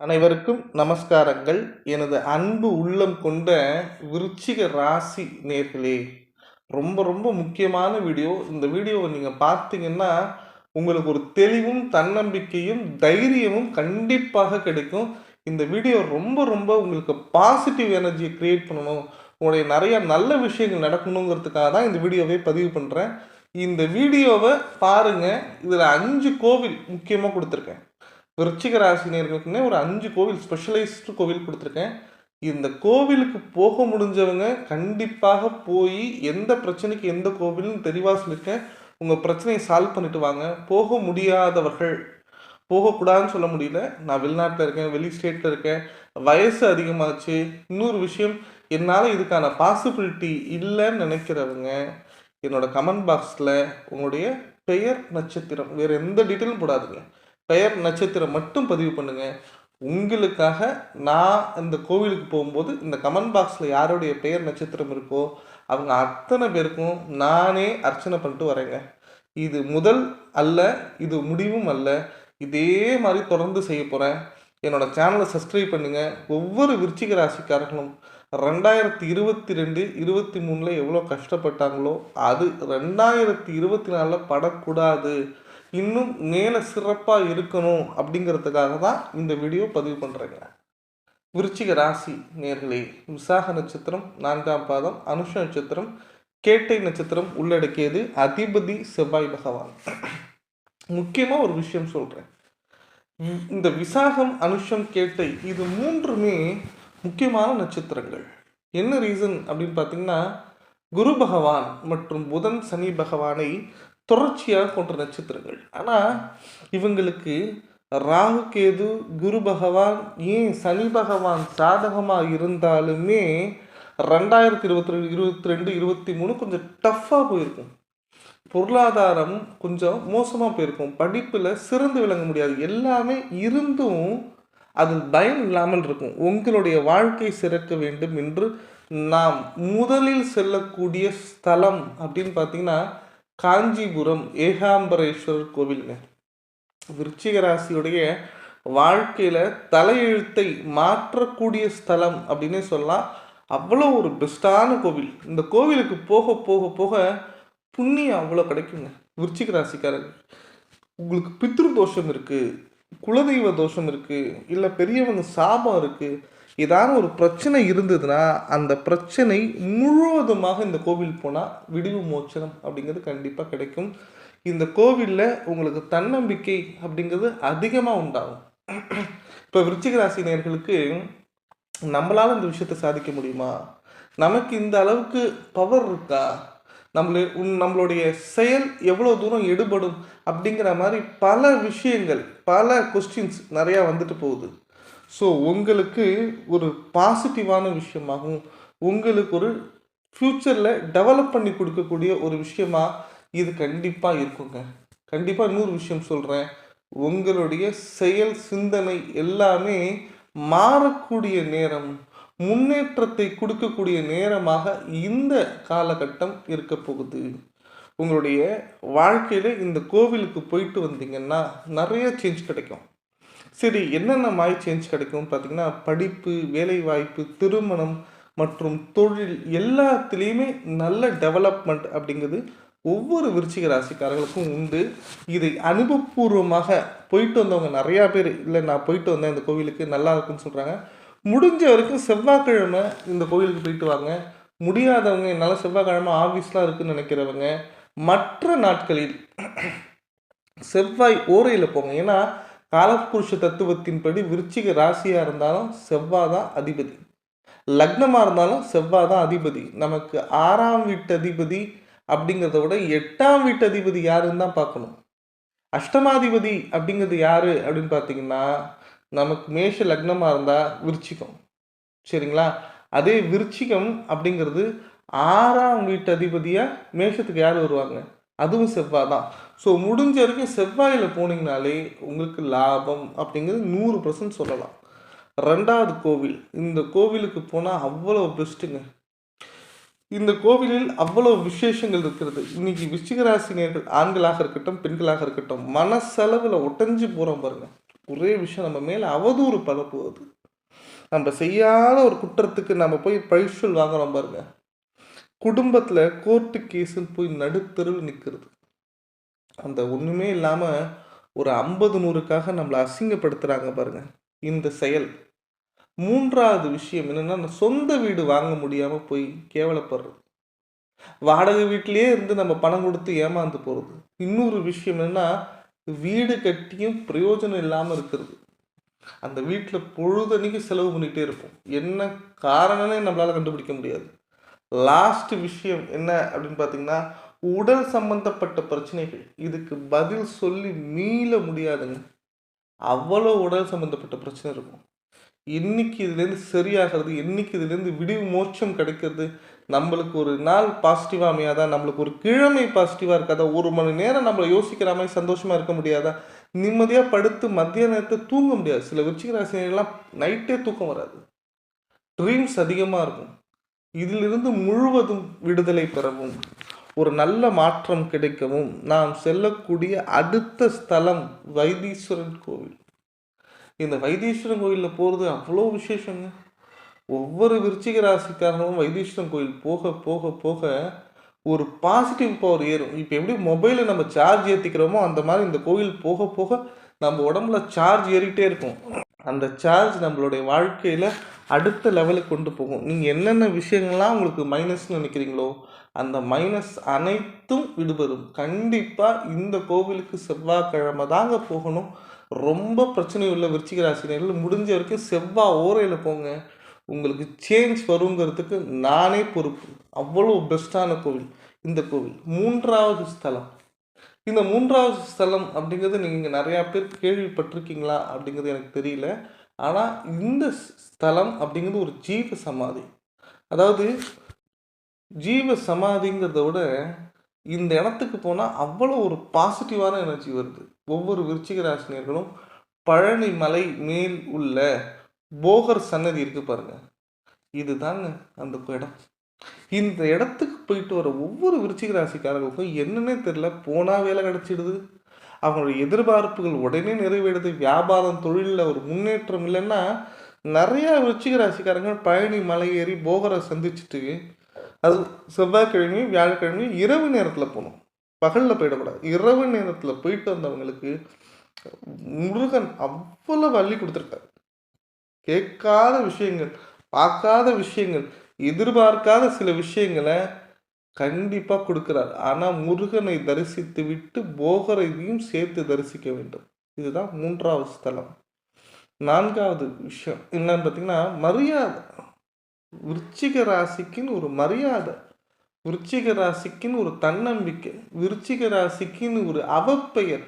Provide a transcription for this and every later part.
அனைவருக்கும் நமஸ்காரங்கள். எனது அன்பு உள்ளம் கொண்ட விருச்சிக ராசி நேர்களே ரொம்ப ரொம்ப முக்கியமான வீடியோ. இந்த வீடியோவை நீங்கள் பார்த்தீங்கன்னா உங்களுக்கு ஒரு தெளிவும் தன்னம்பிக்கையும் தைரியமும் கண்டிப்பாக கிடைக்கும். இந்த வீடியோ ரொம்ப ரொம்ப உங்களுக்கு பாசிட்டிவ் எனர்ஜியை க்ரியேட் பண்ணணும். உங்களுடைய நிறைய நல்ல விஷயங்கள் நடக்கணுங்கிறதுக்காக தான் இந்த வீடியோவை பதிவு பண்ணுறேன் இந்த வீடியோவை பாருங்கள் இதில் அஞ்சு கோவில் முக்கியமாக கொடுத்துருக்கேன். விருச்சிக ராசினியர்களுக்குன்னே ஒரு அஞ்சு கோவில் ஸ்பெஷலைஸ்டு கோவில் கொடுத்துருக்கேன். இந்த கோவிலுக்கு போக முடிஞ்சவங்க கண்டிப்பாக போய் எந்த பிரச்சனைக்கு எந்த கோவில்னு தெளிவாக சொல்லியிருக்கேன். உங்கள் பிரச்சனையை சால்வ் பண்ணிட்டு வாங்க. போக முடியாதவர்கள் போகக்கூடாதுன்னு சொல்ல முடியல. நான் வெளிநாட்டில் இருக்கேன் வெளி ஸ்டேட்டில் இருக்கேன். வயசு அதிகமாச்சு. இன்னொரு விஷயம் என்னால் இதுக்கான பாசிபிலிட்டி இல்லைன்னு நினைக்கிறவங்க என்னோட கமெண்ட் பாக்ஸில் உங்களுடைய பெயர் நட்சத்திரம் வேறு எந்த டீட்டெயிலும் போடாதுங்க. பெயர் நட்சத்திரம் மட்டும் பதிவு பண்ணுங்க. உங்களுக்காக நான் இந்த கோவிலுக்கு போகும்போது இந்த கமெண்ட் பாக்ஸில் யாருடைய பெயர் நட்சத்திரம் இருக்கோ அவங்க அத்தனை பேருக்கும் நானே அர்ச்சனை பண்ணிட்டு வரேங்க. இது முதல் அல்ல இது முடிவும் அல்ல. இதே மாதிரி தொடர்ந்து செய்ய போகிறேன் என்னோட சேனலை சப்ஸ்கிரைப் பண்ணுங்கள் ஒவ்வொரு விருச்சிக ராசிக்காரர்களும் ரெண்டாயிரத்தி இருபத்தி ரெண்டு இருபத்தி மூணில் எவ்வளோ கஷ்டப்பட்டாங்களோ அது ரெண்டாயிரத்தி இருபத்தி நாலில் படக்கூடாது. இன்னும் மேலே சிறப்பாக இருக்கணும் அப்படிங்கிறதுக்காக தான் இந்த வீடியோ பதிவு பண்ணுறேங்க விருச்சிக ராசி நேர்களே விசாக நட்சத்திரம் நான்காம் பாதம் அனுஷ நட்சத்திரம் கேட்டை நட்சத்திரம் உள்ளடக்கியது அதிபதி செவ்வாய் பகவான். முக்கியமாக ஒரு விஷயம் சொல்கிறேன் இந்த விசாகம் அனுஷம் கேட்டை இது மூன்றுமே முக்கியமான நட்சத்திரங்கள். என்ன ரீசன் அப்படின்னு பார்த்தீங்கன்னா குரு பகவான் மற்றும் புதன் சனி பகவானை தொடர்ச்சியாக கொண்ட நட்சத்திரங்கள். ஆனால் இவங்களுக்கு ராகு கேது குரு பகவான் ஏன் சனி பகவான் சாதகமாக இருந்தாலுமே ரெண்டாயிரத்தி இருபத்தி ரெண்டு இருபத்தி ரெண்டு இருபத்தி மூணு கொஞ்சம் டஃப்பாக போயிருக்கும். பொருளாதாரம் கொஞ்சம் மோசமாக போயிருக்கும். படிப்பில் சிறந்து விளங்க முடியாது. எல்லாமே இருந்தும் அதில் பயம் இல்லாமல் இருக்கும். உங்களுடைய வாழ்க்கை சிறக்க வேண்டும் என்று நாம் முதலில் செல்லக்கூடிய ஸ்தலம் அப்படின்னு பார்த்தீங்கன்னா காஞ்சிபுரம் ஏகாம்பரேஸ்வரர் கோவிலுங்க. விருச்சிக ராசியுடைய வாழ்க்கையில் தலையெழுத்தை மாற்றக்கூடிய ஸ்தலம் அப்படின்னே சொல்லலாம். அவ்வளோ ஒரு பெஸ்ட்டான கோவில். இந்த கோவிலுக்கு போக போக போக புண்ணியம் அவ்வளோ கிடைக்குங்க. விருச்சிக ராசிக்காரர்கள். உங்களுக்கு பித்ரு தோஷம் இருக்குது குலதெய்வ தோஷம் இருக்குது இல்லை பெரியவங்க சாபம் இருக்குது ஏதாவது ஒரு பிரச்சனை இருந்ததுன்னா அந்த பிரச்சனை முழுவதுமாக இந்த கோவில் போனால் விடிவு மோச்சனம் அப்படிங்கிறது கண்டிப்பாக கிடைக்கும். இந்த கோவிலில் உங்களுக்கு தன்னம்பிக்கை அப்படிங்கிறது அதிகமாக உண்டாகும். இப்போ விருச்சிக ராசி நேர்களுக்கு நம்மளால் இந்த விஷயத்தை சாதிக்க முடியுமா? நமக்கு இந்த அளவுக்கு பவர் இருக்கா? நம்மளு நம்மளுடைய செயல் எவ்வளோ தூரம் எடுபடும் அப்படிங்கிற மாதிரி பல விஷயங்கள் பல கொஸ்டின்ஸ் நிறையா வந்துட்டு போகுது. ஸோ உங்களுக்கு ஒரு பாசிட்டிவான விஷயமாகவும் உங்களுக்கு ஒரு ஃப்யூச்சரில் டெவலப் பண்ணி கொடுக்கக்கூடிய ஒரு விஷயமா இது கண்டிப்பாக இருக்குங்க. கண்டிப்பாக இன்னொரு விஷயம் சொல்கிறேன் உங்களுடைய செயல் சிந்தனை எல்லாமே மாறக்கூடிய நேரம் முன்னேற்றத்தை கொடுக்கக்கூடிய நேரமாக இந்த காலகட்டம் இருக்க போகுது. உங்களுடைய வாழ்க்கையில் இந்த கோவிலுக்கு போயிட்டு வந்தீங்கன்னா நிறைய சேஞ்ச் கிடைக்கும். சரி என்னென்ன மாதிரி சேஞ்ச் கிடைக்கும்? பார்த்தீங்கன்னா படிப்பு வேலைவாய்ப்பு திருமணம் மற்றும் தொழில் எல்லாத்துலேயுமே நல்ல டெவலப்மெண்ட் அப்படிங்கிறது ஒவ்வொரு விருச்சிக ராசிக்காரர்களுக்கும் உண்டு. இதை அனுபவபூர்வமாக போயிட்டு வந்தவங்க நிறையா பேர் இல்லை நான் போயிட்டு வந்தேன் இந்த கோவிலுக்கு நல்லா இருக்குன்னு சொல்கிறாங்க முடிஞ்ச வரைக்கும் செவ்வாய்க்கிழமை இந்த கோவிலுக்கு போயிட்டு வாங்க. முடியாதவங்க என்னால் செவ்வாய்க்கிழமை ஆஃபீஸ்லாம் இருக்குன்னு நினைக்கிறவங்க மற்ற நாட்களில் செவ்வாய் ஓரையில் போங்க. ஏன்னா காலப்புருஷ தத்துவத்தின்படி விருச்சிக ராசியாக இருந்தாலும் செவ்வாய் தான் அதிபதி. லக்னமாக இருந்தாலும் செவ்வாய் தான் அதிபதி. நமக்கு ஆறாம் வீட்டு அதிபதி அப்படிங்கிறத விட எட்டாம் வீட்டு அதிபதி யாருன்னு தான் பார்க்கணும். அஷ்டமாதிபதி அப்படிங்கிறது யாரு அப்படின்னு பார்த்தீங்கன்னா நமக்கு மேஷ லக்னமாக இருந்தால் விருச்சிகம். சரிங்களா? அதே விருச்சிகம் அப்படிங்கிறது ஆறாம் வீட்டு அதிபதியாக மேஷத்துக்கு யார் வருவாங்க? அதுவும் செவ்வாய் தான். ஸோ முடிஞ்ச வரைக்கும் செவ்வாயில் போனீங்கனாலே உங்களுக்கு லாபம் அப்படிங்கிறது நூறு பர்சன்ட் சொல்லலாம். ரெண்டாவது கோவில் இந்த கோவிலுக்கு போனால் அவ்வளோ பெஸ்ட்டுங்க. இந்த கோவிலில் அவ்வளோ விசேஷங்கள் இருக்கிறது. இன்னைக்கு விச்சிகராசினியர்கள் ஆண்களாக இருக்கட்டும் பெண்களாக இருக்கட்டும் மனசளவில் ஒட்டஞ்சு போகிறோம் பாருங்கள் ஒரே விஷயம் நம்ம மேலே அவதூறு பரப்புவது. நம்ம செய்யாத ஒரு குற்றத்துக்கு நம்ம போய் பழிச்சொல் வாங்குறோம் பாருங்கள் குடும்பத்தில் கோர்ட்டு கேஸுன்னு போய் நடுத்தருவில் நிற்கிறது அந்த ஒன்றுமே இல்லாமல் ஒரு ஐம்பது நூறுக்காக நம்மளை அசிங்கப்படுத்துகிறாங்க பாருங்க இந்த செயல். மூன்றாவது விஷயம் என்னென்னா சொந்த வீடு வாங்க முடியாமல் போய் கேவலப்படுறது. வாடகை வீட்டிலேயே இருந்து நம்ம பணம் கொடுத்து ஏமாந்து போகிறது இன்னொரு விஷயம் என்னென்னா வீடு கட்டியும் பிரயோஜனம் இல்லாமல் இருக்கிறது. அந்த வீட்டில் பொழுதன்னைக்கு செலவு பண்ணிகிட்டே இருப்போம். என்ன காரணம்னே நம்மளால் கண்டுபிடிக்க முடியாது. லாஸ்ட் விஷயம் என்ன அப்படின்னு பார்த்தீங்கன்னா உடல் சம்பந்தப்பட்ட பிரச்சனைகள். இதுக்கு பதில் சொல்லி மீள முடியாதுங்க. அவ்வளோ உடல் சம்பந்தப்பட்ட பிரச்சனை இருக்கும். இன்னைக்கு இதுலேருந்து சரியாகிறது இன்னைக்கு இதுலேருந்து விடிவு மோட்சம் கிடைக்கிறது. நம்மளுக்கு ஒரு நாள் பாசிட்டிவாக அமையாதா? நம்மளுக்கு ஒரு கிழமை பாசிட்டிவாக இருக்காதா? ஒரு மணி நேரம் நம்மளை யோசிக்கிற மாதிரி சந்தோஷமாக இருக்க முடியாதா? நிம்மதியாக படுத்து மத்திய நேரத்தை தூங்க முடியாது. சில விருச்சிக ராசினியெல்லாம் நைட்டே தூக்கம் வராது. ட்ரீம்ஸ் அதிகமாக இருக்கும். இதிலிருந்து முழுவதும் விடுதலை பெறவும் ஒரு நல்ல மாற்றம் கிடைக்கவும் நாம் செல்லக்கூடிய அடுத்த ஸ்தலம் வைத்தீஸ்வரன் கோவில். இந்த வைத்தீஸ்வரன் கோயிலில் போகிறது அவ்வளோ விசேஷங்க. ஒவ்வொரு விருச்சிக ராசிக்காரனும் வைத்தீஸ்வரன் கோயில் போக போக போக ஒரு பாசிட்டிவ் பவர் ஏறும். இப்போ எப்படி மொபைலில் நம்ம சார்ஜ் ஏற்றிக்கிறோமோ அந்த மாதிரி இந்த கோயில் போக போக நம்ம உடம்புல சார்ஜ் ஏறிட்டே இருக்கும். அந்த சார்ஜ் நம்மளுடைய வாழ்க்கையில் அடுத்த லெவலுக்கு கொண்டு போகும். நீங்கள் என்னென்ன விஷயங்கள்லாம் உங்களுக்கு மைனஸ்னு நினைக்கிறீங்களோ அந்த மைனஸ் அனைத்தும் விடுபடும். கண்டிப்பாக இந்த கோவிலுக்கு செவ்வாய்க்கிழமை தாங்க போகணும். ரொம்ப பிரச்சனை உள்ள விருச்சிக ராசினியர்கள் முடிஞ்ச வரைக்கும் செவ்வாய் ஓரையில் போங்க. உங்களுக்கு சேஞ்ச் வருங்கிறதுக்கு நானே பொறுப்பு. அவ்வளோ பெஸ்ட்டான கோவில் இந்த கோவில். மூன்றாவது ஸ்தலம். இந்த மூன்றாவது ஸ்தலம் அப்படிங்கிறது நீங்கள் நிறையா பேர் கேள்விப்பட்டிருக்கீங்களா அப்படிங்கிறது எனக்கு தெரியல. ஆனால் இந்த ஸ்தலம் அப்படிங்கிறது ஒரு ஜீவ சமாதி. அதாவது ஜீவ சமாதிங்கிறத விட இந்த இடத்துக்கு போனால் அவ்வளோ ஒரு பாசிட்டிவான எனர்ஜி வருது. ஒவ்வொரு விருச்சிக ராசினியர்களும் பழனி மலை மேல் உள்ள போகர் சன்னதி இருக்கு பாருங்க. இதுதாங்க அந்த இடம். இந்த இடத்துக்கு போயிட்டு வர ஒவ்வொரு விருச்சிக ராசிக்காரர்களுக்கும் என்னன்னே தெரில போனால் வேலை கிடச்சிடுது. அவங்களுடைய எதிர்பார்ப்புகள் உடனே நிறைவேறுது. வியாபாரம் தொழிலில் ஒரு முன்னேற்றம் இல்லைன்னா நிறையா விருச்சிக ராசிக்காரங்க பழனி மலை ஏறி போகரை சந்திச்சுட்டு அது செவ்வாய்க்கிழமையும் வியாழக்கிழமையும் இரவு நேரத்தில் போகணும். பகலில் போயிடக்கூடாது. இரவு நேரத்தில் போயிட்டு வந்தவங்களுக்கு முருகன் அவ்வளோ வள்ளி கொடுத்துருக்காரு. கேட்காத விஷயங்கள் பார்க்காத விஷயங்கள் எதிர்பார்க்காத சில விஷயங்களை கண்டிப்பாக கொடுக்குறார். ஆனால் முருகனை தரிசித்து விட்டு போகரையும் சேர்த்து தரிசிக்க வேண்டும். இதுதான் மூன்றாவது ஸ்தலம். நான்காவது விஷயம் என்னன்னு பார்த்தீங்கன்னா மரியாதை. விருச்சிக ராசிக்குன்னு ஒரு மரியாதை. விருச்சிக ராசிக்குன்னு ஒரு தன்னம்பிக்கை. விருச்சிக ராசிக்குன்னு ஒரு அவப்பெயர்.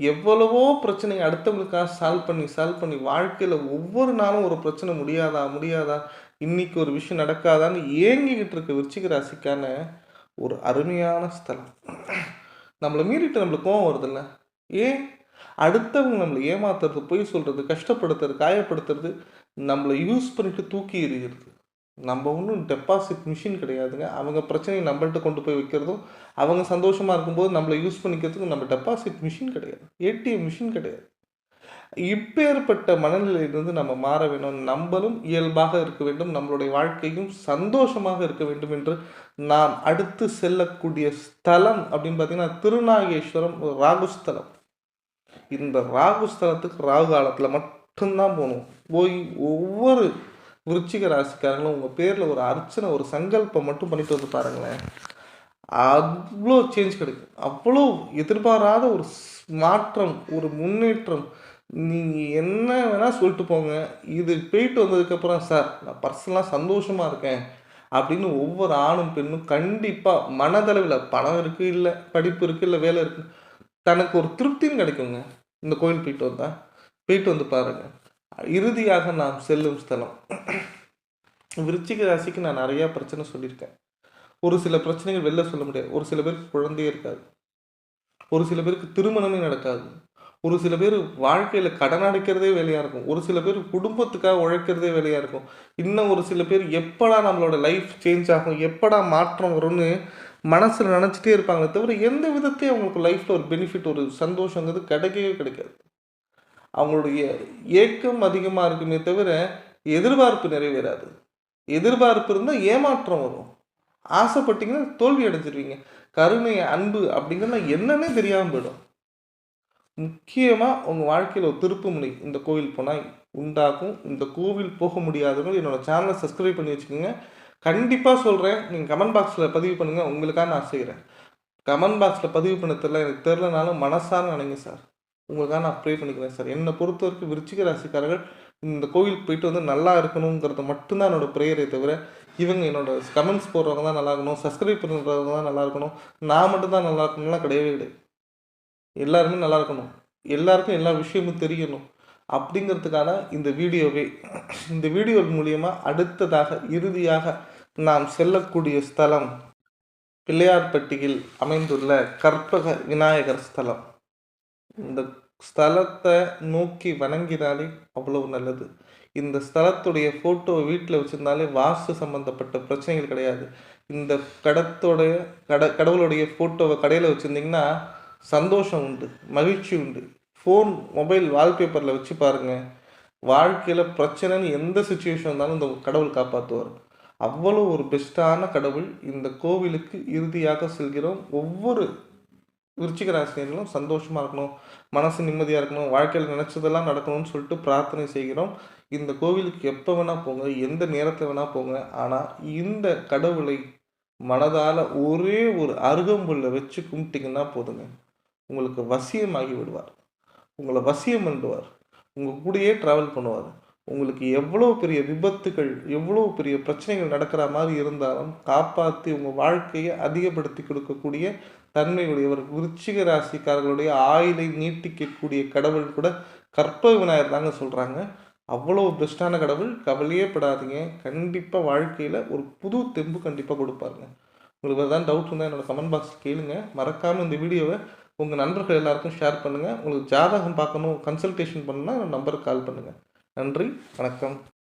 எவ்வளவோ பிரச்சனை அடுத்தவங்களுக்காக சால்வ் பண்ணி சால்வ் பண்ணி வாழ்க்கையில் ஒவ்வொரு நாளும் ஒரு பிரச்சனை முடியாதா முடியாதா? இன்னைக்கு ஒரு விஷயம் நடக்காதான்னு ஏங்கிக்கிட்டு இருக்க விருச்சிக ராசிக்கான ஒரு அருமையான ஸ்தலம். நம்மளை மீறிட்டு நம்மளுக்கு கோவம் வருதில்ல? ஏன்? அடுத்தவங்க நம்மளை ஏமாத்துறது பொய் சொல்கிறது கஷ்டப்படுத்துறது காயப்படுத்துறது நம்மளை யூஸ் பண்ணிட்டு தூக்கி எறிகிறது. நம்ம ஒன்றும் டெபாசிட் மிஷின் கிடையாதுங்க. அவங்க பிரச்சனையை நம்மள்கிட்ட கொண்டு போய் வைக்கிறதும் அவங்க சந்தோஷமாக இருக்கும்போது நம்மளை யூஸ் பண்ணிக்கிறதுக்கு நம்ம டெபாசிட் மிஷின் கிடையாது. ஏடிஎம் மிஷின் கிடையாது. இப்பேற்பட்ட மனநிலையிலிருந்து நம்ம மாற வேண்டும். நம்மளும் இயல்பாக இருக்க வேண்டும். நம்மளுடைய வாழ்க்கையும் சந்தோஷமாக இருக்க வேண்டும் என்று நாம் அடுத்து செல்லக்கூடிய ஸ்தலம் அப்படின்னு பார்த்தீங்கன்னா திருநாகேஸ்வரம் ராகுஸ்தலம். இந்த ராகுஸ்தலத்துக்கு ராகு காலத்தில் மட்டும்தான் போகணும். போய் ஒவ்வொரு விருச்சிக ராசிக்காரங்களும் உங்கள் பேரில் ஒரு அர்ச்சனை ஒரு சங்கல்பம் மட்டும் பண்ணிட்டு வந்து பாருங்களேன். அவ்வளோ சேஞ்ச் கிடைக்கும். அவ்வளோ எதிர்பாராத ஒரு மாற்றம் ஒரு முன்னேற்றம் நீங்கள் என்ன வேணால் சொல்லிட்டு போங்க. இது போயிட்டு வந்ததுக்கப்புறம் சார் நான் பர்சனலாக சந்தோஷமாக இருக்கேன். அப்படின்னு ஒவ்வொரு ஆணும் பெண்ணும் கண்டிப்பாக மனதளவில் பணம் இருக்குது இல்லை படிப்பு இருக்குது இல்லை வேலை இருக்குது தனக்கு ஒரு திருப்தியும் கிடைக்குங்க. இந்த கோயில் போயிட்டு வந்தால் போயிட்டு வந்து பாருங்கள் இறுதியாக நாம் செல்லும் ஸ்தலம். விருச்சிக ராசிக்கு நான் நிறையா பிரச்சனை சொல்லியிருக்கேன். ஒரு சில பிரச்சனைகள் வெளில சொல்ல முடியாது. ஒரு சில பேருக்கு குழந்தையே இருக்காது. ஒரு சில பேருக்கு திருமணமே நடக்காது. ஒரு சில பேர் வாழ்க்கையில் கடன் அடைக்கிறதே வேலையாக இருக்கும். ஒரு சில பேர் குடும்பத்துக்காக உழைக்கிறதே வேலையாக இருக்கும். இன்னும் ஒரு சில பேர் எப்படா நம்மளோட லைஃப் சேஞ்ச் ஆகும் எப்படா மாற்றம் வரும்னு மனசில் நினச்சிட்டே இருப்பாங்களே தவிர எந்த விதத்தையும் அவங்களுக்கு லைஃப்பில் ஒரு பெனிஃபிட் ஒரு சந்தோஷங்கிறது கிடைக்கவே கிடைக்காது. அவங்களுடைய ஏக்கம் அதிகமாக இருக்குமே தவிர எதிர்பார்ப்பு நிறைவேறாது. எதிர்பார்ப்பு இருந்தால் ஏமாற்றம் வரும். ஆசைப்பட்டீங்கன்னா தோல்வி அடைஞ்சிருவீங்க. கருணை அன்பு அப்படிங்கிறது என்னன்னே தெரியாமல் போயிடும். முக்கியமாக உங்கள் வாழ்க்கையில் ஒரு திருப்பு முனை இந்த கோவில் போனால் உண்டாகும். இந்த கோவில் போக முடியாதவங்க என்னோடய சேனலை சப்ஸ்கிரைப் பண்ணி வச்சுக்கோங்க. கண்டிப்பாக சொல்கிறேன் நீங்கள் கமெண்ட் பாக்ஸில் பதிவு பண்ணுங்கள் உங்களுக்காக நான் செய்கிறேன் கமெண்ட் பாக்ஸில் பதிவு பண்ண தெரில எனக்கு தெரிலனாலும் மனசார நினைங்க சார் உங்களுக்காக நான் ப்ரே பண்ணிக்கிறேன் சார் என்னை பொறுத்த வரைக்கும் விருச்சிக ராசிக்காரர்கள் இந்த கோவிலுக்கு போயிட்டு வந்து நல்லா இருக்கணுங்கிறது மட்டும்தான் என்னோடய ப்ரேயரை தவிர இவங்க என்னோட கமெண்ட்ஸ் போடுறவங்க தான் நல்லா இருக்கணும். சப்ஸ்கிரைப் பண்ணுறவங்க தான் நல்லா இருக்கணும். நான் மட்டும் தான் நல்லா இருக்கணும்லாம் கிடையவே கிடையாது. எல்லாருமே நல்லா இருக்கணும். எல்லாருக்கும் எல்லா விஷயமும் தெரியணும். அப்படிங்கிறதுக்கான இந்த வீடியோவை இந்த வீடியோ மூலியமாக அடுத்ததாக இறுதியாக நாம் செல்லக்கூடிய ஸ்தலம் பிள்ளையார்பட்டியில் அமைந்துள்ள கற்பக விநாயகர் ஸ்தலம். இந்த ஸ்தலத்தை நோக்கி வணங்கினாலே அவ்வளவு நல்லது. இந்த ஸ்தலத்துடைய ஃபோட்டோ வீட்டில் வச்சுருந்தாலே வாஸ்து சம்மந்தப்பட்ட பிரச்சனைகள் கிடையாது. இந்த கடத்தோடைய கட கடவுளுடைய ஃபோட்டோவை கடையில் வச்சுருந்தீங்கன்னா சந்தோஷம் உண்டு மகிழ்ச்சி உண்டு. ஃபோன் மொபைல் வால்பேப்பரில் வச்சு பாருங்கள் வாழ்க்கையில் பிரச்சனைன்னு எந்த சுச்சுவேஷன் இருந்தாலும் இந்த கடவுள் காப்பாற்றுவார் அவ்வளோ ஒரு பெஸ்ட்டான கடவுள் இந்த கோவிலுக்கு இறுதியாக செல்கிறோம். ஒவ்வொரு விருச்சிக ராசினியர்களும் சந்தோஷமாக இருக்கணும் மனசு நிம்மதியாக இருக்கணும் வாழ்க்கையில் நினச்சதெல்லாம் நடக்கணும்னு சொல்லிட்டு பிரார்த்தனை செய்கிறோம். இந்த கோவிலுக்கு எப்போ வேணால் போங்க எந்த நேரத்தில் வேணால் போங்க. ஆனால் இந்த கடவுளை மனதால் ஒரே ஒரு அருகம்புல்லை வச்சு கும்பிட்டிங்கன்னா போதுங்க. உங்களுக்கு வசியமாகி விடுவார் உங்களை வசியம் பண்ணுவார். உங்கள் கூடயே ட்ராவல் பண்ணுவார். உங்களுக்கு எவ்வளோ பெரிய விபத்துகள் எவ்வளோ பெரிய பிரச்சனைகள் நடக்கிற மாதிரி இருந்தாலும் காப்பாற்றி உங்கள் வாழ்க்கையை அதிகப்படுத்தி கொடுக்கக்கூடிய தன்மையுடையவர் விருச்சிக ராசிக்காரர்களுடைய ஆயுளை நீட்டிக்கக்கூடிய கடவுள் கூட கற்பக விநாயகர் தாங்க சொல்கிறாங்க அவ்வளோ பெஸ்ட்டான கடவுள் கவலையே படாதீங்க. கண்டிப்பாக வாழ்க்கையில் ஒரு புது தெம்பு கண்டிப்பாக கொடுப்பாருங்க. உங்களுக்கு எதாவது டவுட் இருந்தால் என்னோடய கமெண்ட் பாக்ஸ் கேளுங்க. மறக்காமல் இந்த வீடியோவை உங்கள் நண்பர்கள் எல்லாருக்கும் ஷேர் பண்ணுங்கள் உங்களுக்கு ஜாதகம் பார்க்கணும் கன்சல்டேஷன் பண்ணணும்னா நம்பருக்கு கால் பண்ணுங்கள் நன்றி வணக்கம்.